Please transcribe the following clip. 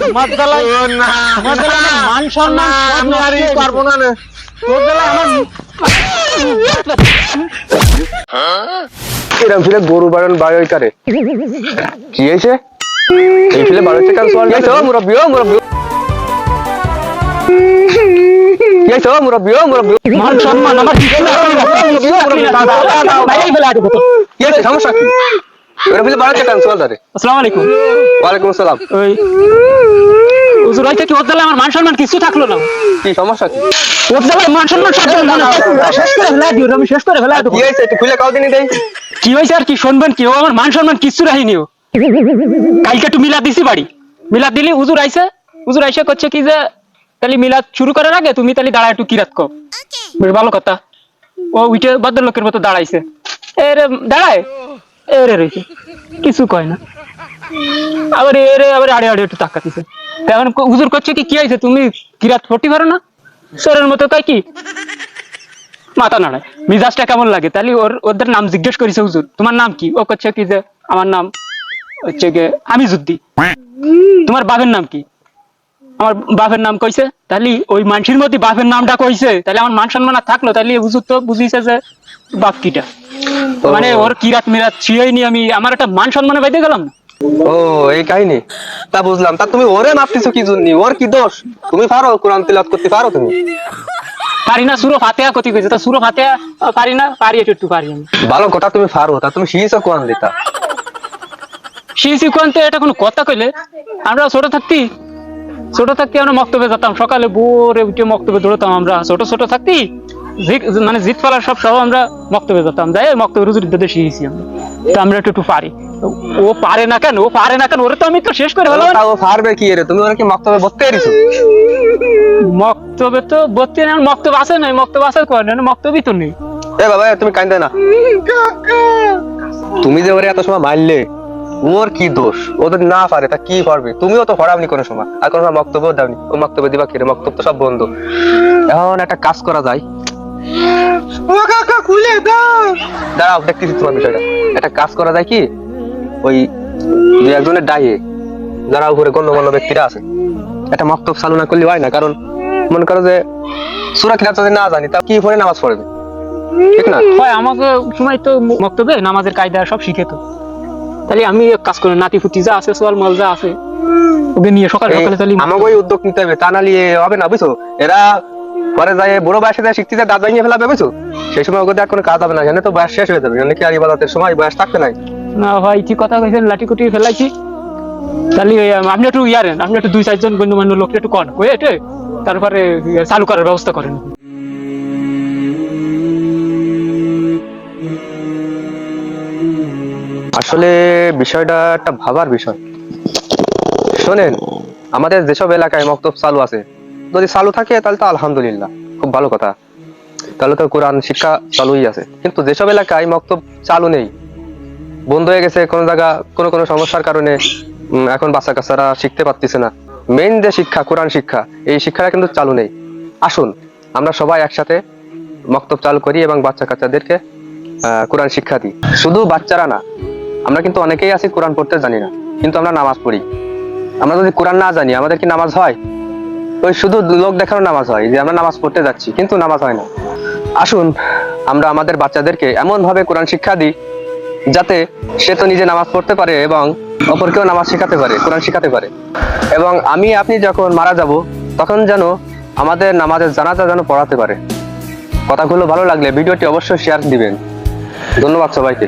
তোমার জ্বালায় তোমার জ্বালায় আমার মান সম্মান সব নষ্ট না তোর জ্বালায় আমার এরম ফিলে গরু বাড়ন বাড়ি করে কি হয়েছে? এই ফিলে বাড়ি থেকে সওয়াল গেছে ও মুরব্বি ও মুরব্বি। কি হয়েছে? ও মুরব্বি ও মুরব্বি। মান সম্মান আমার কিছু না বাইরে ফেলে আটকে তো কি হয়েছে? সমস্যা কি? এরম ফিলে বাড়ি থেকে সওয়াল ধরে আসসালামু আলাইকুম। ওয়ালাইকুম আসসালাম। ওই হুজুর হয়তো কি ওর আমার মান সম্মান কিছু থাকল না? কি সমস্যা কি? ওর জ্বালায় মান সম্মান সব শেষ করে ফেলা দিও আমি শেষ করে ফেলা দেবো। কি হয়েছে? একটু খুলে কাউ দিনই দেই। কি হয়েছে আর কি শুনবেন কি? ও আমার মান সম্মান ও। কালকে একটু মিলাদ দিছি বাড়ি। মিলাদ দিলি হুজুর আইসে হুজুর আইসে করছে কি যে তাহলে মিলাদ শুরু করার আগে তুমি তাহলে দাঁড়া একটু কিরাত কো ভালো কথা। ও উইটে বাদ্য লোকের মতো দাঁড়াইছে। এ রে দাঁড়ায়। এ রে রয়েছে কিছু কয় না। আবার এ রে আবার আড়ে আড়ে একটু তাকাতিছে এখন হুজুর করছে কি কি হয়েছে তুমি কিরাত ফটি পারো না? সরের মতো কয় কি? মাথা নাড়ায়। মিজাজটা কেমন লাগে? তাহলে ওর ওদের নাম জিজ্ঞেস করেছে হুজুর। তোমার নাম কি? ও করছে কি যে আমার নাম হচ্ছে গে আমি জুদ্দি তোমার বাপের নাম কি? আমার বাপের নাম কইছে? তাহলে ওই মানুষের মধ্যে বাপের নামটা কইছে? তাহলে আমার মান সম্মান থাকল তাহলে হুজুর তো বুঝিয়েছে যে বাপ কিটা। মানে ওর কিরাত মিরাত ছিঁড়েই নি আমি আমার একটা মান সম্মানে বাইতে গেলাম না? ও এই কাহিনী? তা বুঝলাম। তা তুমি ওরে মাপতেছো কি জন্য? ওর কি দোষ? তুমি পারো কোরআন তিলাওয়াত করতে পারো তুমি? পারি না সুরো ফাতেহা কতি কইছে? তা সুরো ফাতেহা পারি না? পারি একটু পারি ভালো কথা তুমি পারো তা তুমি শিখেছো কোরআন দিতা শিশি কোয়ান্তে এটা কোনো কথা কইলে? আমরা ছোট থাকতি ছোট থাকতে আমরা মক্তবে যেতাম। সকালে ভোরে উঠে মক্তবে দৌড়তাম আমরা। ছোট ছোট থাকতি মানে জিত পালার সব সহ আমরা মক্তবে যেতাম। যাই মক্তবে রুজুর দিতে শিখেছি আমরা। তো আমরা একটু একটু পারি ও পারে না কেন? ও পারে না কেন? ওরে তো আমি তো শেষ করে ফেলাম ও পারবে কি রে? তুমি ওরা কি মক্তবে বলতে এরিছো মক্তবে তো বত্তি না মক্তব আছে নাই। মক্তব আছে কয় না মক্তবই তো নেই। এ বাবা তুমি কান্দে না। তুমি যে ওরে এত সময় মারলে ওর কি দোষ? ও যদি না পারে তা কি পারবে তুমিও তো পড়াওনি কোনো সময়। আর কোনো সময় বক্তব্য দাওনি। ও বক্তব্য দিবা কি রে? বক্তব্য তো সব বন্ধ। এখন একটা কাজ করা যায়। ও কাকা খুলে দাও। দাঁড়াও দেখতেছি তোমার বিষয়টা। একটা কাজ করা যায় কি? ওই দুই একজনের ডাইয়ে যারা উপরে গণ্যমান্য ব্যক্তিরা আছে। একটা মক্তব চালু না করলে হয় না কারণ মনে করো যে সুরা না জানি তা কি পড়ে নামাজ পড়বে? ঠিক না? হয় আমাকে সময় তো মক্তবে নামাজের কায়দা সব শিখে তো। তাহলে আমি এক কাজ করি নাতি ফুটি যা আছে সোয়াল মাল যা আছে ওকে নিয়ে সকাল সকালে তাহলে আমাকে ওই উদ্যোগ নিতে হবে তা না নিয়ে হবে না বুঝছ? এরা পরে যায় বুড়ো বয়সে যায় শিখতে যায় দাঁত ভেঙে ফেলাবে বুঝছ? সেই সময় ওকে আর কোনো কাজ হবে না জানে তো বয়স শেষ হয়ে যাবে। জানে কি আর ইবাদতের সময়? বয়স থাকবে নাই। না ভাই ঠিক কথা কইছেন? লাঠি কুটি ফেলাইছি। তাহলে আপনি একটু ইয়ারেন আপনি একটু দুই চারজন গণ্যমান্য লোককে একটু কন কয়ে এটে? তারপরে চালু করার ব্যবস্থা করেন। আসলে বিষয়টা একটা ভাবার বিষয়। শোনেন আমাদের যেসব এলাকায় মক্তব চালু আছে যদি চালু থাকে, তাহলে তো আলহামদুলিল্লাহ। খুব ভালো কথা। তাহলে তো কোরআন শিক্ষা চালুই আছে। কিন্তু যেসব এলাকায় মক্তব চালু নেই, বন্ধ হয়ে গেছে কোনো জায়গা, কোনো কোনো সমস্যার কারণে এখন বাচ্চা কাচ্চারা শিখতে পারতেছে না। মেইন যে শিক্ষা, কোরআন শিক্ষা, এই শিক্ষাটা কিন্তু চালু নেই। আসুন, আমরা সবাই একসাথে মক্তব চালু করি এবং বাচ্চা কাচ্চাদেরকে কোরআন শিক্ষা দিই। শুধু বাচ্চারা না, আমরা কিন্তু অনেকেই আছি কোরআন পড়তে জানি না, কিন্তু আমরা নামাজ পড়ি। আমরা যদি কোরআন না জানি, আমাদের কি নামাজ হয়? ওই শুধু লোক দেখানো নামাজ হয়, যে আমরা নামাজ পড়তে যাচ্ছি, কিন্তু নামাজ হয় না। আসুন, আমরা আমাদের বাচ্চাদেরকে এমন ভাবে কোরআন শিক্ষা দিই, যাতে সে তো নিজে নামাজ পড়তে পারে এবং অপরকেও নামাজ শেখাতে পারে, কোরআন শেখাতে পারে। এবং আমি, আপনি যখন মারা যাব, তখন যেন আমাদের নামাজের জানাজা যেন পড়াতে পারে। কথাগুলো ভালো লাগলে ভিডিওটি অবশ্যই শেয়ার দিবেন। ধন্যবাদ সবাইকে।